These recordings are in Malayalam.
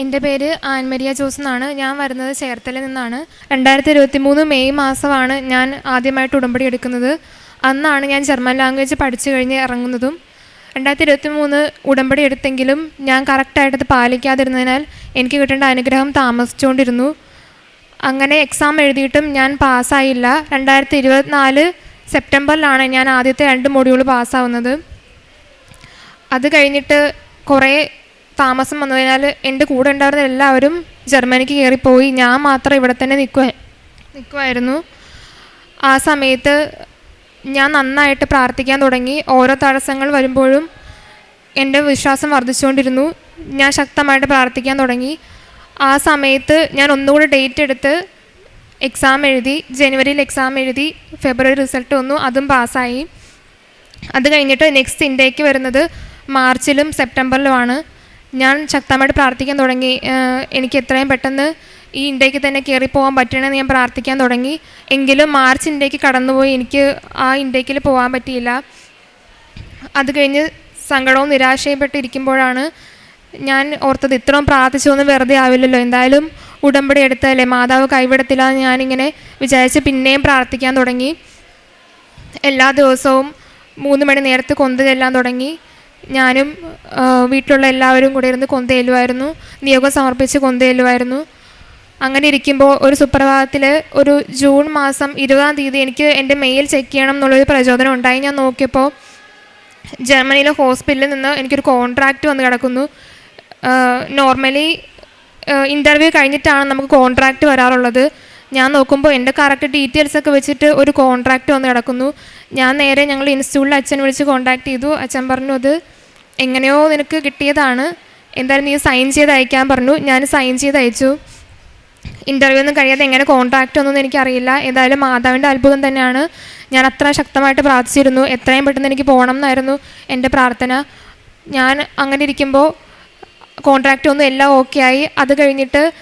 എന്റെ പേര് ആൻമരിയ ജോസ് എന്നാണ് ഞാൻ വരുന്നത് ചേർത്തലയിൽ നിന്നാണ്. രണ്ടായിരത്തി ഇരുപത്തി മൂന്ന് മെയ് മാസമാണ് ഞാൻ ആദ്യമായിട്ട് ഉടമ്പടി എടുക്കുന്നത്. അന്നാണ് ഞാൻ ജർമ്മൻ ലാംഗ്വേജ് പഠിച്ചു കഴിഞ്ഞ് ഇറങ്ങുന്നതും. രണ്ടായിരത്തി ഇരുപത്തി മൂന്ന് ഉടമ്പടി എടുത്തെങ്കിലും ഞാൻ കറക്റ്റായിട്ടത് പാലിക്കാതിരുന്നതിനാൽ എനിക്ക് കിട്ടേണ്ട അനുഗ്രഹം താമസിച്ചുകൊണ്ടിരുന്നു. അങ്ങനെ എക്സാം എഴുതിയിട്ടും ഞാൻ പാസ്സായില്ല. രണ്ടായിരത്തി ഇരുപത്തിനാല് സെപ്റ്റംബറിലാണ് ഞാൻ ആദ്യത്തെ രണ്ട് മൊഡ്യൂൾ പാസ്സാവുന്നത്. അത് കഴിഞ്ഞിട്ട് കുറേ താമസം വന്നതിനാൽ എന്റെ കൂടെ ഉണ്ടായിരുന്ന എല്ലാവരും ജർമ്മനിക്ക് കയറിപ്പോയി. ഞാൻ മാത്രം ഇവിടെ തന്നെ നിൽക്കുക നിൽക്കുമായിരുന്നു ആ സമയത്ത് ഞാൻ നന്നായിട്ട് പ്രാർത്ഥിക്കാൻ തുടങ്ങി. ഓരോ തടസ്സങ്ങൾ വരുമ്പോഴും എന്റെ വിശ്വാസം വർദ്ധിച്ചുകൊണ്ടിരുന്നു. ഞാൻ ശക്തമായിട്ട് പ്രാർത്ഥിക്കാൻ തുടങ്ങി. ആ സമയത്ത് ഞാൻ ഒന്നുകൂടി ഡേറ്റ് എടുത്ത് എക്സാം എഴുതി ജനുവരിയിൽ എക്സാം എഴുതി ഫെബ്രുവരി റിസൾട്ട് വന്നു അതും പാസ്സായി. അത് കഴിഞ്ഞിട്ട് നെക്സ്റ്റ് ഇൻഡേക്ക് വരുന്നത് മാർച്ചിലും സെപ്റ്റംബറിലുമാണ്. ഞാൻ ശക്തമായിട്ട് പ്രാർത്ഥിക്കാൻ തുടങ്ങി. എനിക്ക് എത്രയും പെട്ടെന്ന് ഈ ഇൻഡേക്ക് തന്നെ കയറി പോകാൻ പറ്റണമെന്ന് ഞാൻ പ്രാർത്ഥിക്കാൻ തുടങ്ങി. എങ്കിലും മാർച്ച് ഇൻഡേക്ക് കടന്നുപോയി. എനിക്ക് ആ ഇൻഡേക്കിൽ പോകാൻ പറ്റിയില്ല. അത് കഴിഞ്ഞ് സങ്കടവും നിരാശയപ്പെട്ടിരിക്കുമ്പോഴാണ് ഞാൻ ഓർത്തത് ഇത്രയും പ്രാർത്ഥിച്ചൊന്നും വെറുതെ ആവില്ലല്ലോ. എന്തായാലും ഉടമ്പടി എടുത്തല്ലേ മാതാവ് കൈവിടത്തില്ല എന്ന് ഞാനിങ്ങനെ വിചാരിച്ച് പിന്നെയും പ്രാർത്ഥിക്കാൻ തുടങ്ങി. എല്ലാ ദിവസവും മൂന്ന് മണി നേരത്തെ കൊന്തു ചെല്ലാൻ തുടങ്ങി. ഞാനും വീട്ടിലുള്ള എല്ലാവരും കൂടെ ഇരുന്ന് കൊന്തയിലുമായിരുന്നു നിയോഗം സമർപ്പിച്ച് കൊന്തയിലുമായിരുന്നു അങ്ങനെ ഇരിക്കുമ്പോൾ ഒരു സുപ്രഭാതത്തിൽ ഒരു ജൂൺ മാസം ഇരുപതാം തീയതി എനിക്ക് എന്റെ മെയിൽ ചെക്ക് ചെയ്യണം എന്നുള്ളൊരു പ്രചോദനം ഉണ്ടായി. ഞാൻ നോക്കിയപ്പോൾ ജർമ്മനിയിലെ ഹോസ്പിറ്റലിൽ നിന്ന് എനിക്കൊരു കോൺട്രാക്റ്റ് വന്ന് കിടക്കുന്നു. നോർമലി ഇന്റർവ്യൂ കഴിഞ്ഞിട്ടാണ് നമുക്ക് കോൺട്രാക്റ്റ് വരാറുള്ളത്. ഞാൻ നോക്കുമ്പോൾ എന്റെ കറക്റ്റ് ഡീറ്റെയിൽസ് ഒക്കെ വെച്ചിട്ട് ഒരു കോൺട്രാക്റ്റ് വന്ന് കിടക്കുന്നു. ഞാൻ നേരെ ഞങ്ങൾ ഇൻസ്റ്റിറ്റ്യൂട്ടിൽ അച്ഛൻ വിളിച്ച് കോൺടാക്ട് ചെയ്തു. അച്ഛൻ പറഞ്ഞു അത് എങ്ങനെയോ നിനക്ക് കിട്ടിയതാണ്. എന്തായാലും നീ സൈൻ ചെയ്ത് അയക്കാൻ പറഞ്ഞു. ഞാൻ സൈൻ ചെയ്ത് അയച്ചു. ഇന്റർവ്യൂ ഒന്നും കഴിയാതെ എങ്ങനെ കോൺട്രാക്റ്റ് ഒന്നും എനിക്കറിയില്ല. ഏതായാലും മാതാവിന്റെ അത്ഭുതം തന്നെയാണ്. ഞാൻ അത്ര ശക്തമായിട്ട് പ്രാർത്ഥിച്ചിരുന്നു. എത്രയും പെട്ടെന്ന് എനിക്ക് പോകണം എന്നായിരുന്നു എന്റെ പ്രാർത്ഥന. ഞാൻ അങ്ങനെ ഇരിക്കുമ്പോൾ കോൺട്രാക്റ്റ് ഒന്നും എല്ലാം ഓക്കെ ആയി. അത് കഴിഞ്ഞിട്ട്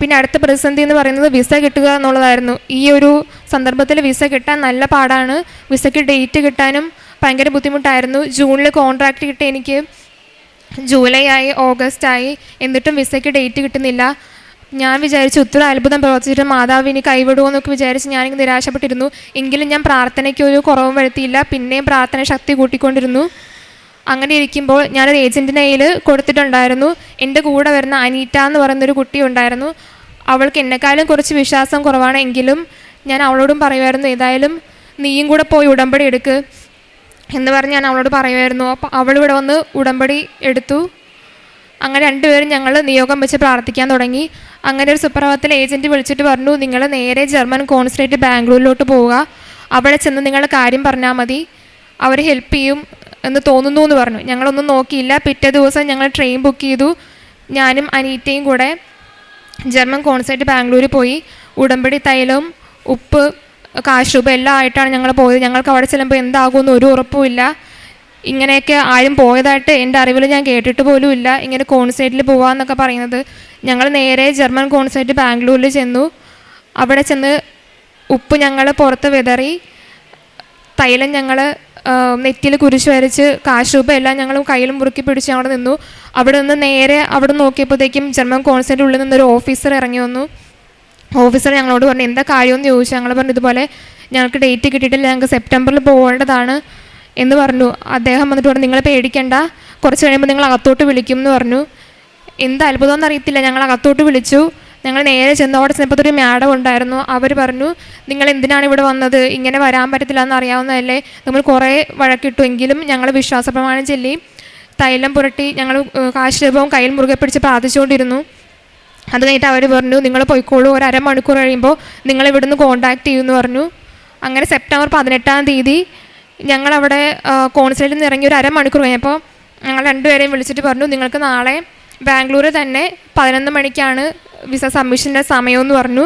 പിന്നെ അടുത്ത പ്രതിസന്ധി എന്ന് പറയുന്നത് വിസ കിട്ടുക എന്നുള്ളതായിരുന്നു. ഈ ഒരു സന്ദർഭത്തിൽ വിസ കിട്ടാൻ നല്ല പാടാണ്. വിസയ്ക്ക് ഡേറ്റ് കിട്ടാനും ഭയങ്കര ബുദ്ധിമുട്ടായിരുന്നു. ജൂണിൽ കോൺട്രാക്റ്റ് കിട്ടി എനിക്ക്. ജൂലൈ ആയി ഓഗസ്റ്റ് ആയി. എന്നിട്ടും വിസയ്ക്ക് ഡേറ്റ് കിട്ടുന്നില്ല. ഞാൻ വിചാരിച്ചു ഉത്തര അത്ഭുതം പ്രവർത്തിച്ചിട്ട് മാതാവ് ഇനി കൈവിടുമോ എന്നൊക്കെ വിചാരിച്ച് ഞാനിങ്ങനെ നിരാശപ്പെട്ടിരുന്നു. എങ്കിലും ഞാൻ പ്രാർത്ഥനയ്ക്ക് ഒരു കുറവും വരുത്തിയില്ല. പിന്നെയും പ്രാർത്ഥന ശക്തി കൂട്ടിക്കൊണ്ടിരുന്നു. അങ്ങനെ ഇരിക്കുമ്പോൾ ഞാനൊരു ഏജന്റിന്റെ കയ്യിൽ കൊടുത്തിട്ടുണ്ടായിരുന്നു. എന്റെ കൂടെ വരുന്ന അനീറ്റ എന്ന് പറയുന്നൊരു കുട്ടി ഉണ്ടായിരുന്നു. അവൾക്ക് എന്നെക്കാളും കുറച്ച് വിശ്വാസം കുറവാണെങ്കിലും ഞാൻ അവളോടും പറയുമായിരുന്നു ഏതായാലും നീയും കൂടെ പോയി ഉടമ്പടി എടുക്ക് എന്ന് പറഞ്ഞ് ഞാൻ അവളോട് പറയുമായിരുന്നു. അപ്പോൾ അവളിവിടെ വന്ന് ഉടമ്പടി എടുത്തു. അങ്ങനെ രണ്ടുപേരും ഞങ്ങൾ നിയോഗം വെച്ച് പ്രാർത്ഥിക്കാൻ തുടങ്ങി. അങ്ങനെ ഒരു സുപ്രഭാതത്തിൽ ഏജന്റ് വിളിച്ചിട്ട് പറഞ്ഞു നിങ്ങൾ നേരെ ജർമ്മൻ കോൺസുലേറ്റ് ബാംഗ്ലൂരിലോട്ട് പോവുക. അവിടെ ചെന്ന് നിങ്ങൾ കാര്യം പറഞ്ഞാൽ മതി. അവർ ഹെൽപ്പ് ചെയ്യും. എന്ന് തോന്നുന്നു എന്ന് പറഞ്ഞു. ഞങ്ങളൊന്നും നോക്കിയില്ല. പിറ്റേ ദിവസം ഞങ്ങൾ ട്രെയിൻ ബുക്ക് ചെയ്തു. ഞാനും അനീറ്റയും കൂടെ ജർമ്മൻ കോൺസേർട്ട് ബാംഗ്ലൂരിൽ പോയി. ഉടമ്പടി തൈലവും ഉപ്പ് കാശ് എല്ലാം ആയിട്ടാണ് ഞങ്ങൾ പോയത്. ഞങ്ങൾക്ക് അവിടെ ചെല്ലുമ്പോൾ എന്താകുമെന്ന് ഒരു ഉറപ്പുമില്ല ഇങ്ങനെയൊക്കെ ആരും പോയതായിട്ട് എന്റെ അറിവിൽ ഞാൻ കേട്ടിട്ട് പോലും ഇല്ല. ഇങ്ങനെ കോൺസേർട്ടിൽ പോവാന്നൊക്കെ പറയുന്നത്. ഞങ്ങൾ നേരെ ജർമ്മൻ കോൺസേർട്ട് ബാംഗ്ലൂരിൽ ചെന്നു. അവിടെ ചെന്ന് ഉപ്പ് ഞങ്ങൾ പുറത്ത് വിതറി. തൈലം ഞങ്ങൾ നെറ്റിയിൽ കുരിശ് വരച്ച് കാശ് രൂപ എല്ലാം ഞങ്ങൾ കയ്യിൽ മുറുക്കി പിടിച്ച് അവിടെ നിന്നു. അവിടെ നിന്ന് നേരെ അവിടെ നോക്കിയപ്പോഴത്തേക്കും ജർമ്മൻ കോൺസേറ്റ് ഉള്ളിൽ നിന്നൊരു ഓഫീസർ ഇറങ്ങി വന്നു. ഓഫീസർ ഞങ്ങളോട് പറഞ്ഞു എന്താ കാര്യമെന്ന് ചോദിച്ചു. ഞങ്ങൾ പറഞ്ഞു ഇതുപോലെ ഞങ്ങൾക്ക് ഡേറ്റ് കിട്ടിയിട്ടില്ല. ഞങ്ങൾക്ക് സെപ്റ്റംബറിൽ പോകേണ്ടതാണ്. എന്ന് പറഞ്ഞു. അദ്ദേഹം വന്നിട്ട് പറഞ്ഞു നിങ്ങൾ പേടിക്കേണ്ട. കുറച്ച് കഴിയുമ്പോൾ നിങ്ങൾ അകത്തോട്ട് വിളിക്കും എന്ന് പറഞ്ഞു. എന്ത് അത്ഭുതമെന്ന് അറിയത്തില്ല. ഞങ്ങൾ അകത്തോട്ട് വിളിച്ചു. ഞങ്ങൾ നേരെ ചെന്ന് അവിടെ ചെന്നപ്പോൾ ഒരു മാഡം ഉണ്ടായിരുന്നു. അവർ പറഞ്ഞു നിങ്ങൾ എന്തിനാണ് ഇവിടെ വന്നത്? ഇങ്ങനെ വരാൻ പറ്റത്തില്ല എന്ന് അറിയാവുന്നതല്ലേ? നമ്മൾ കുറേ വഴക്കിട്ടു എങ്കിലും ഞങ്ങൾ വിശ്വാസ പ്രമാണം ചൊല്ലി. തൈലം പുരട്ടി ഞങ്ങൾ കാശ് രൂപവും കയ്യിൽ മുറുകെ പിടിച്ച് പ്രാർത്ഥിച്ചുകൊണ്ടിരുന്നു. അത് കഴിഞ്ഞിട്ട് അവർ പറഞ്ഞു നിങ്ങൾ പോയിക്കോളൂ. ഒരു അരമണിക്കൂർ കഴിയുമ്പോൾ നിങ്ങൾ ഇവിടുന്ന് കോൺടാക്ട് ചെയ്യുമെന്ന് പറഞ്ഞു. അങ്ങനെ സെപ്റ്റംബർ പതിനെട്ടാം തീയതി ഞങ്ങളവിടെ കോൺസുലേറ്റിൽ നിന്ന് ഇറങ്ങി ഒരു അരമണിക്കൂർ കഴിഞ്ഞപ്പോൾ ഞങ്ങൾ രണ്ടുപേരെയും വിളിച്ചിട്ട് പറഞ്ഞു നിങ്ങൾക്ക് നാളെ ബാംഗ്ലൂർ തന്നെ പതിനൊന്ന് മണിക്കാണ് വിസ സബ്മിഷന്റെ സമയമെന്ന് പറഞ്ഞു.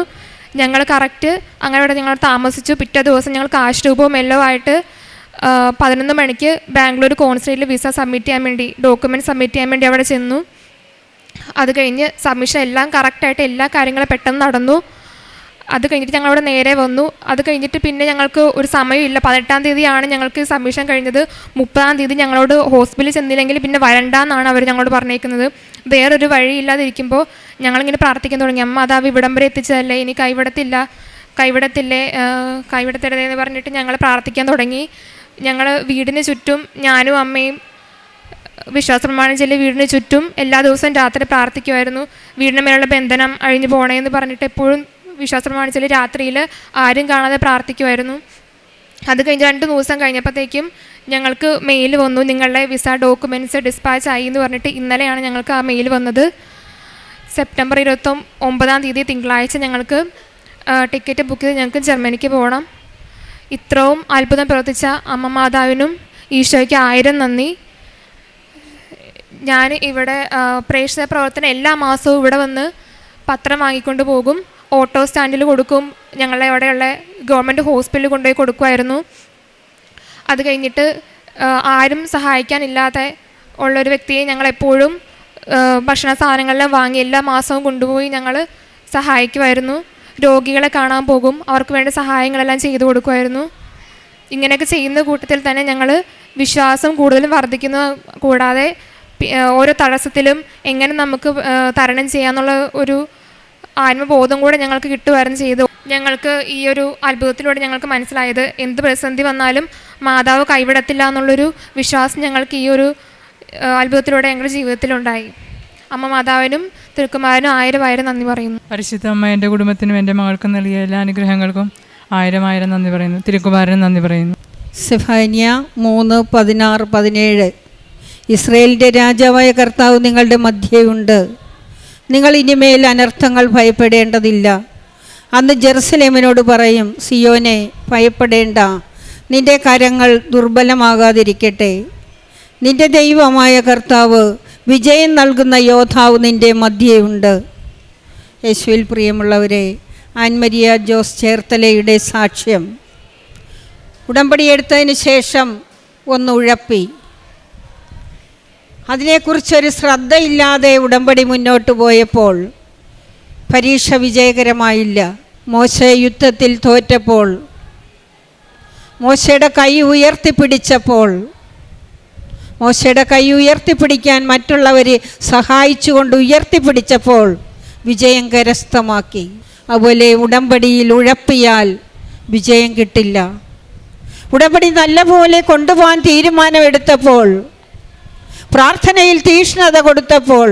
ഞങ്ങൾ കറക്റ്റ് അങ്ങനെ ഇവിടെ ഞങ്ങൾ താമസിച്ചു. പിറ്റേ ദിവസം ഞങ്ങൾ കാശ് രൂപവും എല്ലാം ആയിട്ട് പതിനൊന്ന് മണിക്ക് ബാംഗ്ലൂർ കോൺസുലേറ്റിൽ വിസ സബ്മിറ്റ് ചെയ്യാൻ വേണ്ടി ഡോക്യുമെന്റ് സബ്മിറ്റ് ചെയ്യാൻ വേണ്ടി അവിടെ ചെന്നു. അത് കഴിഞ്ഞ് സബ്മിഷൻ എല്ലാം കറക്റ്റായിട്ട് എല്ലാ കാര്യങ്ങളും പെട്ടെന്ന് നടന്നു. അത് കഴിഞ്ഞിട്ട് ഞങ്ങൾ അവിടെ നേരെ വന്നു. അത് കഴിഞ്ഞിട്ട് പിന്നെ ഞങ്ങൾക്ക് ഒരു സമയമില്ല. പതിനെട്ടാം തീയതിയാണ് ഞങ്ങൾക്ക് സബ്മിഷൻ കഴിഞ്ഞത്. മുപ്പതാം തീയതി ഞങ്ങളോട് ഹോസ്പിറ്റലിൽ ചെന്നില്ലെങ്കിൽ പിന്നെ വരണ്ടെന്നാണ് അവർ ഞങ്ങളോട് പറഞ്ഞേക്കുന്നത്. വേറൊരു വഴിയില്ലാതിരിക്കുമ്പോൾ ഞങ്ങളിങ്ങനെ പ്രാർത്ഥിക്കാൻ തുടങ്ങി. അമ്മ അതാ ഇവിടം വരെ എത്തിച്ചതല്ലേ? ഇനി കൈവിടത്തില്ല. കൈവിടത്തില്ലേ? കൈവിടത്തരുതെന്ന് പറഞ്ഞിട്ട് ഞങ്ങൾ പ്രാർത്ഥിക്കാൻ തുടങ്ങി. ഞങ്ങൾ വീടിന് ചുറ്റും ഞാനും അമ്മയും വിശ്വാസ പ്രമാണം ചൊല്ലി വീടിന് ചുറ്റും എല്ലാ ദിവസവും രാത്രി പ്രാർത്ഥിക്കുമായിരുന്നു വീടിന് മേലുള്ള ബന്ധനം അഴിഞ്ഞു പോകണേ എന്ന് പറഞ്ഞിട്ട് എപ്പോഴും വിശ്വാസ ചില രാത്രിയിൽ ആരും കാണാതെ പ്രാർത്ഥിക്കുമായിരുന്നു അത് കഴിഞ്ഞ് രണ്ട് ദിവസം കഴിഞ്ഞപ്പോഴത്തേക്കും ഞങ്ങൾക്ക് മെയിൽ വന്നു. നിങ്ങളുടെ വിസ ഡോക്യുമെന്റ്സ് ഡിസ്പാച്ച് ആയി എന്ന് പറഞ്ഞിട്ട് ഇന്നലെയാണ് ഞങ്ങൾക്ക് ആ മെയിൽ വന്നത്. സെപ്റ്റംബർ ഇരുപത്തി ഒമ്പതാം തീയതി തിങ്കളാഴ്ച ഞങ്ങൾക്ക് ടിക്കറ്റ് ബുക്ക് ചെയ്ത് ഞങ്ങൾക്ക് ജർമ്മനിക്ക് പോകണം. ഇത്രയും അത്ഭുതം പ്രവർത്തിച്ച അമ്മ മാതാവിനും ഈശോയ്ക്ക് ആയിരം നന്ദി. ഞാൻ ഇവിടെ പ്രേക്ഷക പ്രവർത്തനം എല്ലാ മാസവും ഇവിടെ വന്ന് പത്രം വാങ്ങിക്കൊണ്ട് പോകും. ഓട്ടോ സ്റ്റാൻഡിൽ കൊടുക്കും. ഞങ്ങളുടെ അവിടെയുള്ള ഗവൺമെന്റ് ഹോസ്പിറ്റലിൽ കൊണ്ടുപോയി കൊടുക്കുമായിരുന്നു. അത് കഴിഞ്ഞിട്ട് ആരും സഹായിക്കാനില്ലാതെ ഉള്ളൊരു വ്യക്തിയെ ഞങ്ങളെപ്പോഴും ഭക്ഷണ സാധനങ്ങളെല്ലാം വാങ്ങി എല്ലാ മാസവും കൊണ്ടുപോയി ഞങ്ങൾ സഹായിക്കുമായിരുന്നു. രോഗികളെ കാണാൻ പോകും. അവർക്ക് വേണ്ട സഹായങ്ങളെല്ലാം ചെയ്തു കൊടുക്കുമായിരുന്നു. ഇങ്ങനെയൊക്കെ ചെയ്യുന്ന കൂട്ടത്തിൽ തന്നെ ഞങ്ങൾ വിശ്വാസം കൂടുതലും വർദ്ധിക്കുന്ന. കൂടാതെ ഓരോ തടസ്സത്തിലും എങ്ങനെ നമുക്ക് തരണം ചെയ്യാന്നുള്ള ഒരു ആത്മബോധം കൂടെ ഞങ്ങൾക്ക് കിട്ടുമായിരുന്നു ചെയ്തു. ഞങ്ങൾക്ക് ഈ ഒരു അത്ഭുതത്തിലൂടെ ഞങ്ങൾക്ക് മനസ്സിലായത് എന്ത് പ്രതിസന്ധി വന്നാലും മാതാവ് കൈവിടത്തില്ല എന്നുള്ളൊരു വിശ്വാസം ഞങ്ങൾക്ക് ഈ ഒരു അത്ഭുതത്തിലൂടെ ഞങ്ങളുടെ ജീവിതത്തിലുണ്ടായി. അമ്മ മാതാവിനും തിരുക്കുമാരനും ആയിരം ആയിരം നന്ദി പറയുന്നു. പരിശുദ്ധ അമ്മ എന്റെ കുടുംബത്തിനും എന്റെ മകൾക്കും നൽകിയ എല്ലാ അനുഗ്രഹങ്ങൾക്കും ആയിരം ആയിരം നന്ദി പറയുന്നു. തിരുക്കുമാരനും നന്ദി പറയുന്നു. സെഫാനിയ മൂന്ന് പതിനാറ് പതിനേഴ്. ഇസ്രയേലിന്റെ രാജാവായ കർത്താവ് നിങ്ങളുടെ മധ്യയുണ്ട് നിങ്ങൾ ഇനിമേൽ അനർത്ഥങ്ങൾ ഭയപ്പെടേണ്ടതില്ല. അന്ന് ജെറുസലേമിനോട് പറയും സിയോനെ ഭയപ്പെടേണ്ട. നിന്റെ കരങ്ങൾ ദുർബലമാകാതിരിക്കട്ടെ. നിന്റെ ദൈവമായ കർത്താവ് വിജയം നൽകുന്ന യോദ്ധാവ് നിന്റെ മധ്യയുണ്ട് യേശുവിൽ പ്രിയമുള്ളവരെ ആൻമരിയ ജോസ് ചേർത്തലയുടെ സാക്ഷ്യം. ഉടമ്പടിയെടുത്തതിന് ശേഷം ഒന്ന് ഉഴപ്പി. അതിനെക്കുറിച്ചൊരു ശ്രദ്ധയില്ലാതെ ഉടമ്പടി മുന്നോട്ട് പോയപ്പോൾ പരീക്ഷ വിജയകരമായില്ല. മോശ യുദ്ധത്തിൽ തോറ്റപ്പോൾ മോശയുടെ കൈ ഉയർത്തിപ്പിടിച്ചപ്പോൾ മോശയുടെ കൈ ഉയർത്തിപ്പിടിക്കാൻ മറ്റുള്ളവർ സഹായിച്ചുകൊണ്ട് ഉയർത്തിപ്പിടിച്ചപ്പോൾ വിജയം കരസ്ഥമാക്കി. അതുപോലെ ഉടമ്പടിയിൽ ഉഴപ്പിയാൽ വിജയം കിട്ടില്ല. ഉടമ്പടി നല്ലപോലെ കൊണ്ടുപോകാൻ തീരുമാനമെടുത്തപ്പോൾ പ്രാർത്ഥനയിൽ തീഷ്ണത കൊടുത്തപ്പോൾ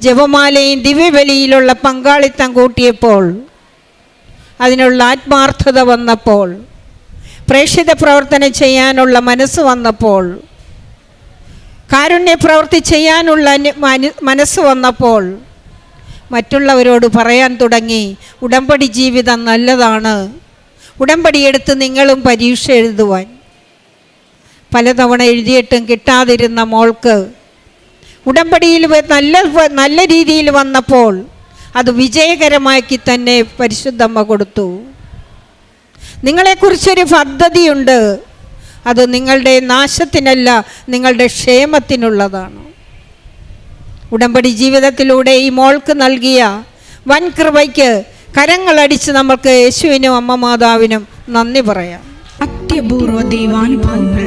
ജപമാലയും ദിവ്യബലിയിലുള്ള പങ്കാളിത്തം കൂട്ടിയപ്പോൾ അതിനുള്ള ആത്മാർത്ഥത വന്നപ്പോൾ പ്രേക്ഷിത പ്രവർത്തനം ചെയ്യാനുള്ള മനസ്സ് വന്നപ്പോൾ കാരുണ്യ പ്രവൃത്തി ചെയ്യാനുള്ള മനസ്സ് വന്നപ്പോൾ മറ്റുള്ളവരോട് പറയാൻ തുടങ്ങി ഉടമ്പടി ജീവിതം നല്ലതാണ്. ഉടമ്പടിയെടുത്ത് നിങ്ങളും പരീക്ഷ എഴുതുവാൻ. പലതവണ എഴുതിയിട്ടും കിട്ടാതിരുന്ന മോൾക്ക് ഉടമ്പടിയിൽ നല്ല നല്ല രീതിയിൽ വന്നപ്പോൾ അത് വിജയകരമാക്കി തന്നെ പരിശുദ്ധമ്മ കൊടുത്തു. നിങ്ങളെക്കുറിച്ചൊരു പദ്ധതിയുണ്ട്. അത് നിങ്ങളുടെ നാശത്തിനല്ല നിങ്ങളുടെ ക്ഷേമത്തിനുള്ളതാണ്. ഉടമ്പടി ജീവിതത്തിലൂടെ ഈ മോൾക്ക് നൽകിയ വൻ കൃപയ്ക്ക് കരങ്ങളടിച്ച് നമ്മൾക്ക് യേശുവിനും അമ്മ മാതാവിനും നന്ദി പറയാം. അത്യപൂർവ ദൈവാനുഭവങ്ങൾ